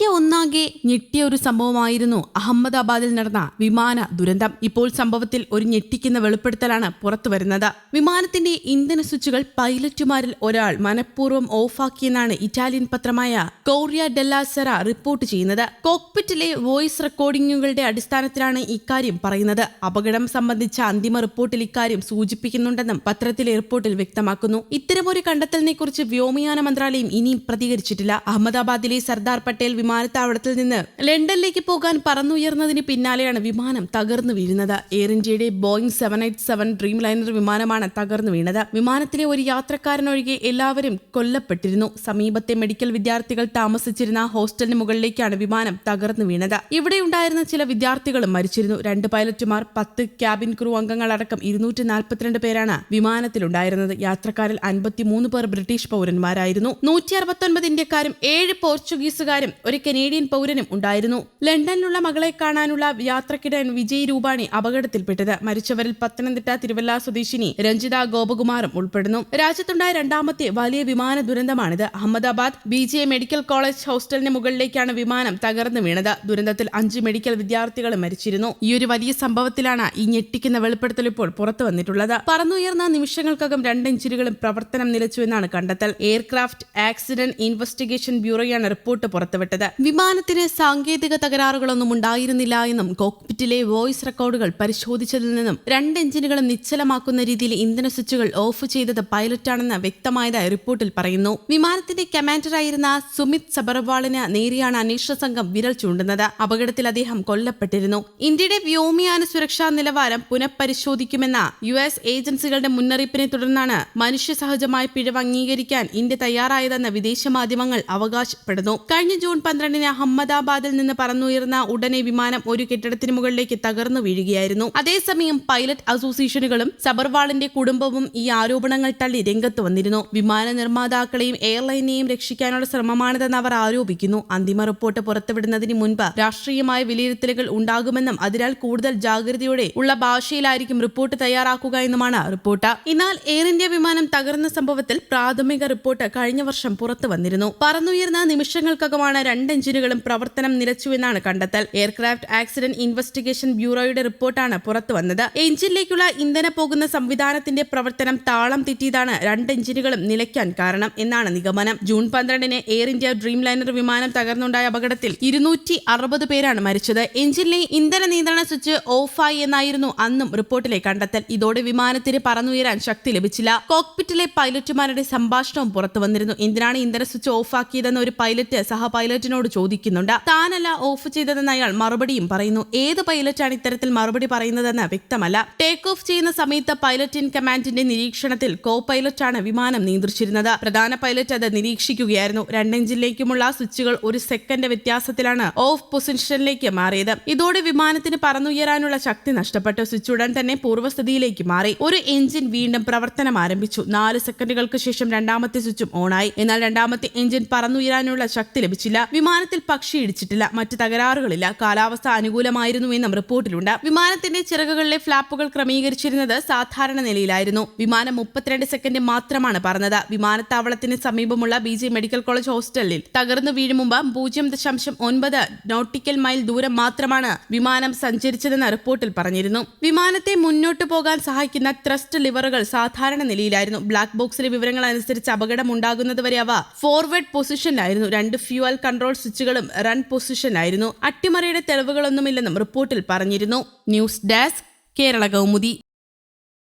India ഒന്നാകെ ഞെട്ടിയ ഒരു സംഭവമായിരുന്നു അഹമ്മദാബാദിൽ നടന്ന വിമാന ദുരന്തം. ഇപ്പോൾ സംഭവത്തിൽ ഒരു ഞെട്ടിക്കുന്ന വെളിപ്പെടുത്തലാണ് പുറത്തുവരുന്നത് വിമാനത്തിന്റെ ഇന്ധന സ്വിച്ചുകൾ പൈലറ്റുമാരിൽ ഒരാൾ മനഃപൂർവം ഓഫാക്കിയെന്നാണ് ഇറ്റാലിയൻ പത്രമായ കോറിയ ഡെല്ലാസെറ റിപ്പോർട്ട് ചെയ്യുന്നത്. കോക്പിറ്റിലെ വോയിസ് റെക്കോർഡിംഗുകളുടെ അടിസ്ഥാനത്തിലാണ് ഇക്കാര്യം പറയുന്നത്. അപകടം സംബന്ധിച്ച അന്തിമ റിപ്പോർട്ടിൽ ഇക്കാര്യം സൂചിപ്പിക്കുന്നുണ്ടെന്നും പത്രത്തിലെ റിപ്പോർട്ടിൽ വ്യക്തമാക്കുന്നു. ഇത്തരമൊരു കണ്ടെത്തലിനെക്കുറിച്ച് വ്യോമയാന മന്ത്രാലയം ഇനിയും പ്രതികരിച്ചിട്ടില്ല. അഹമ്മദാബാദിലെ സർദാർ പട്ടേൽ വിമാനത്താവളത്തിൽ നിന്ന് ലണ്ടനിലേക്ക് പോകാൻ പറന്നുയർന്നതിന് പിന്നാലെയാണ് വിമാനം തകർന്നു വീഴുന്നത്. എയർ ഇന്ത്യയുടെ Boeing seven eight seven Dreamliner വിമാനമാണ് തകർന്നു വീണത്. വിമാനത്തിലെ ഒരു യാത്രക്കാരനൊഴികെ എല്ലാവരും കൊല്ലപ്പെട്ടിരുന്നു. സമീപത്തെ മെഡിക്കൽ വിദ്യാർത്ഥികൾ താമസിച്ചിരുന്ന ഹോസ്റ്റലിന് മുകളിലേക്കാണ് വിമാനം തകർന്നു വീണത്. ഇവിടെ ഉണ്ടായിരുന്ന ചില വിദ്യാർത്ഥികളും മരിച്ചിരുന്നു. രണ്ട് പൈലറ്റുമാർ പത്ത് ക്യാബിൻ ക്രൂ അംഗങ്ങളടക്കം ഇരുന്നൂറ്റി നാൽപ്പത്തിരണ്ട് പേരാണ് വിമാനത്തിലുണ്ടായിരുന്നത്. യാത്രക്കാരിൽ അൻപത്തിമൂന്ന് പേർ ബ്രിട്ടീഷ് പൗരന്മാരായിരുന്നു. നൂറ്റി അറുപത്തൊൻപത് ഇന്ത്യക്കാരും ഏഴ് പോർച്ചുഗീസുകാരും ഒരു കനേഡിയൻ പൗരനും ഉണ്ടായിരുന്നു. ലണ്ടനിലുള്ള മകളെ കാണാനുള്ള യാത്രക്കിടെ വിജയ് രൂപാണി അപകടത്തിൽപ്പെട്ടത്. മരിച്ചവരിൽ പത്തനംതിട്ട തിരുവല്ല സ്വദേശിനി രഞ്ജിത ഗോപകുമാറും ഉൾപ്പെടുന്നു. രാജ്യത്തുണ്ടായ രണ്ടാമത്തെ വലിയ വിമാന ദുരന്തമാണിത്. Ahmedabad B J medical college ഹോസ്റ്റലിന് മുകളിലേക്കാണ് വിമാനം തകർന്നു വീണത്. ദുരന്തത്തിൽ അഞ്ച് മെഡിക്കൽ വിദ്യാർത്ഥികൾ മരിച്ചിരുന്നു. ഈ ഒരു വലിയ സംഭവത്തിലാണ് ഈ ഞെട്ടിക്കുന്ന വെളിപ്പെടുത്തൽ ഇപ്പോൾ പുറത്തു വന്നിട്ടുള്ളത്. പറന്നുയർന്ന നിമിഷങ്ങൾക്കകം രണ്ട് എഞ്ചിനുകളും പ്രവർത്തനം നിലച്ചു എന്നാണ് കണ്ടെത്തൽ. എയർക്രാഫ്റ്റ് ആക്സിഡന്റ് ഇൻവെസ്റ്റിഗേഷൻ ബ്യൂറോയാണ് റിപ്പോർട്ട് പുറത്തുവിട്ടത്. വിമാനത്തിന് സാങ്കേതിക തകരാറുകളൊന്നും ഉണ്ടായിരുന്നില്ല എന്നും കോക്പിറ്റിലെ വോയിസ് റെക്കോർഡുകൾ പരിശോധിച്ചതിൽ നിന്നും രണ്ട് എഞ്ചിനുകളും നിശ്ചലമാക്കുന്ന രീതിയിൽ ഇന്ധന സ്വിച്ചുകൾ ഓഫ് ചെയ്തത് പൈലറ്റാണെന്ന് വ്യക്തമായതായി റിപ്പോർട്ടിൽ പറയുന്നു. വിമാനത്തിന്റെ കമാൻഡറായിരുന്ന സുമിത് സബർവാളിന് നേരെയാണ് അന്വേഷണ സംഘം വിരൽ ചൂണ്ടുന്നത്. അപകടത്തിൽ അദ്ദേഹം കൊല്ലപ്പെട്ടിരുന്നു. ഇന്ത്യയുടെ വ്യോമയാന സുരക്ഷാ നിലവാരം പുനഃപരിശോധിക്കുമെന്ന യു എസ് ഏജൻസികളുടെ മുന്നറിയിപ്പിനെ തുടർന്നാണ് മനുഷ്യ സഹജമായ പിഴവ് അംഗീകരിക്കാൻ ഇന്ത്യ തയ്യാറായതെന്ന് വിദേശ മാധ്യമങ്ങൾ അവകാശപ്പെടുന്നു. കഴിഞ്ഞ ജൂൺ പന്ത്രണ്ടിന് അഹമ്മദാബാദിൽ നിന്ന് പറന്നുയർന്ന ഉടനെ വിമാനം ഒരു കെട്ടിടത്തിന് മുകളിലേക്ക് തകർന്നു വീഴുകയായിരുന്നു. അതേസമയം പൈലറ്റ് അസോസിയേഷനുകളും സബർവാളിന്റെ കുടുംബവും ഈ ആരോപണങ്ങൾ തള്ളി രംഗത്ത് വന്നിരുന്നു. വിമാന നിർമ്മാതാക്കളെയും എയർലൈനെയും രക്ഷിക്കാനുള്ള ശ്രമമാണിതെന്ന് അവർ ആരോപിക്കുന്നു. അന്തിമ റിപ്പോർട്ട് പുറത്തുവിടുന്നതിന് മുൻപ് രാഷ്ട്രീയമായ വിലയിരുത്തലുകൾ ഉണ്ടാകുമെന്നും അതിനാൽ കൂടുതൽ ജാഗ്രതയോടെ ഉള്ള ഭാഷയിലായിരിക്കും റിപ്പോർട്ട് തയ്യാറാക്കുക എന്നുമാണ് റിപ്പോർട്ട്. എന്നാൽ എയർ ഇന്ത്യ വിമാനം തകർന്ന സംഭവത്തിൽ പ്രാഥമിക റിപ്പോർട്ട് കഴിഞ്ഞ വർഷം പുറത്തു വന്നിരുന്നു. പറന്നുയർന്ന നിമിഷങ്ങൾക്കകമാണ് രണ്ട് എഞ്ചിനുകളും പ്രവർത്തനം നിലച്ചുവെന്നാണ് കണ്ടെത്തൽ. എയർക്രാഫ്റ്റ് ആക്സിഡന്റ് ഇൻവെസ്റ്റിഗേഷൻ ബ്യൂറോയുടെ റിപ്പോർട്ടാണ് പുറത്തു വന്നത്. എഞ്ചിനിലേക്കുള്ള ഇന്ധന പോകുന്ന സംവിധാനത്തിന്റെ പ്രവർത്തനം താളം തെറ്റിയതാണ് രണ്ട് എഞ്ചിനുകളും നിലയ്ക്കാൻ കാരണം എന്നാണ് നിഗമനം. ജൂൺ പന്ത്രണ്ടിന് എയർ ഇന്ത്യ ഡ്രീം ലൈനർ വിമാനം തകർന്നുണ്ടായ അപകടത്തിൽ ഇരുന്നൂറ്റി അറുപത് പേരാണ് മരിച്ചത്. എഞ്ചിനിലെ ഇന്ധന നിയന്ത്രണ സ്വിച്ച് ഓഫായി എന്നായിരുന്നു അന്നും റിപ്പോർട്ടിലെ കണ്ടെത്തൽ. ഇതോടെ വിമാനത്തിന് പറന്നുയരാൻ ശക്തി ലഭിച്ചില്ല. കോക്പിറ്റിലെ പൈലറ്റുമാരുടെ സംഭാഷണവും പുറത്തു വന്നിരുന്നു. എന്തിനാണ് ഇന്ധന സ്വിച്ച് ഓഫാക്കിയതെന്ന് ഒരു പൈലറ്റ് സഹ പൈലറ്റിനോട് ചോദിക്കുന്നുണ്ട്. താനല്ല ഓഫ് ചെയ്തതെന്ന് അയാൾ മറുപടിയും പറയുന്നു. ഏത് പൈലറ്റാണ് ഇത്തരത്തിൽ മറുപടി പറയുന്നതെന്ന് വ്യക്തമല്ല. ടേക്ക് ഓഫ് ചെയ്യുന്ന സമയത്ത് പൈലറ്റ് ഇൻ കമാൻഡിന്റെ നിരീക്ഷണത്തിൽ കോ പൈലറ്റാണ് വിമാനം നിയന്ത്രിച്ചിരുന്നത്. പ്രധാന പൈലറ്റ് അത് നിരീക്ഷിക്കുകയായിരുന്നു. രണ്ടെഞ്ചിലേക്കുമുള്ള സ്വിച്ചുകൾ ഒരു സെക്കൻഡ് വ്യത്യാസത്തിലാണ് ഓഫ് പൊസിഷനിലേക്ക് മാറിയത്. ഇതോടെ വിമാനത്തിന് പറന്നുയരാനുള്ള ശക്തി നഷ്ടപ്പെട്ടു. സ്വിച്ച് ഉടൻ തന്നെ പൂർവസ്ഥിതിയിലേക്ക് മാറി. ഒരു എഞ്ചിൻ വീണ്ടും പ്രവർത്തനം ആരംഭിച്ചു. നാല് സെക്കൻഡുകൾക്ക് ശേഷം രണ്ടാമത്തെ സ്വിച്ചും ഓണായി. എന്നാൽ രണ്ടാമത്തെ എഞ്ചിൻ പറന്നുയരാനുള്ള ശക്തി ലഭിച്ചില്ല. വിമാനത്തിൽ പക്ഷി ഇടിച്ചിട്ടില്ല. മറ്റ് തകരാറുകളില്ല. കാലാവസ്ഥ അനുകൂലമായിരുന്നുവെന്നും റിപ്പോർട്ടിലുണ്ട്. വിമാനത്തിന്റെ ചിറകുകളിലെ ഫ്ലാപ്പുകൾ ക്രമീകരിച്ചിരുന്നത് സാധാരണ നിലയിലായിരുന്നു. വിമാനം മുപ്പത്തിരണ്ട് സെക്കൻഡ് മാത്രമാണ് പറന്നത്. വിമാനത്താവളത്തിന് സമീപമുള്ള ബി ജെ മെഡിക്കൽ കോളേജ് ഹോസ്റ്റലിൽ തകർന്നു വീഴും മുമ്പ് പൂജ്യം ദശാംശം ഒൻപത് നോട്ടിക്കൽ മൈൽ ദൂരം മാത്രമാണ് വിമാനം സഞ്ചരിച്ചതെന്ന് റിപ്പോർട്ടിൽ പറഞ്ഞിരുന്നു. വിമാനത്തെ മുന്നോട്ട് പോകാൻ സഹായിക്കുന്ന ത്രസ്റ്റ് ലിവറുകൾ സാധാരണ നിലയിലായിരുന്നു. ബ്ലാക്ക് ബോക്സിലെ വിവരങ്ങൾ അനുസരിച്ച് അപകടം ഉണ്ടാകുന്നതുവരെ അവ ഫോർവേഡ് പൊസിഷനിലായിരുന്നു രണ്ട് ഫ്യൂവൽ കൺട്രോൾ സ്വിച്ചുകളും റൺ പൊസിഷനിലായിരുന്നു അട്ടിമറിയുടെ തെളിവുകളൊന്നുമില്ലെന്നും റിപ്പോർട്ടിൽ പറഞ്ഞിരുന്നു. News desk Kerala Kaumudi.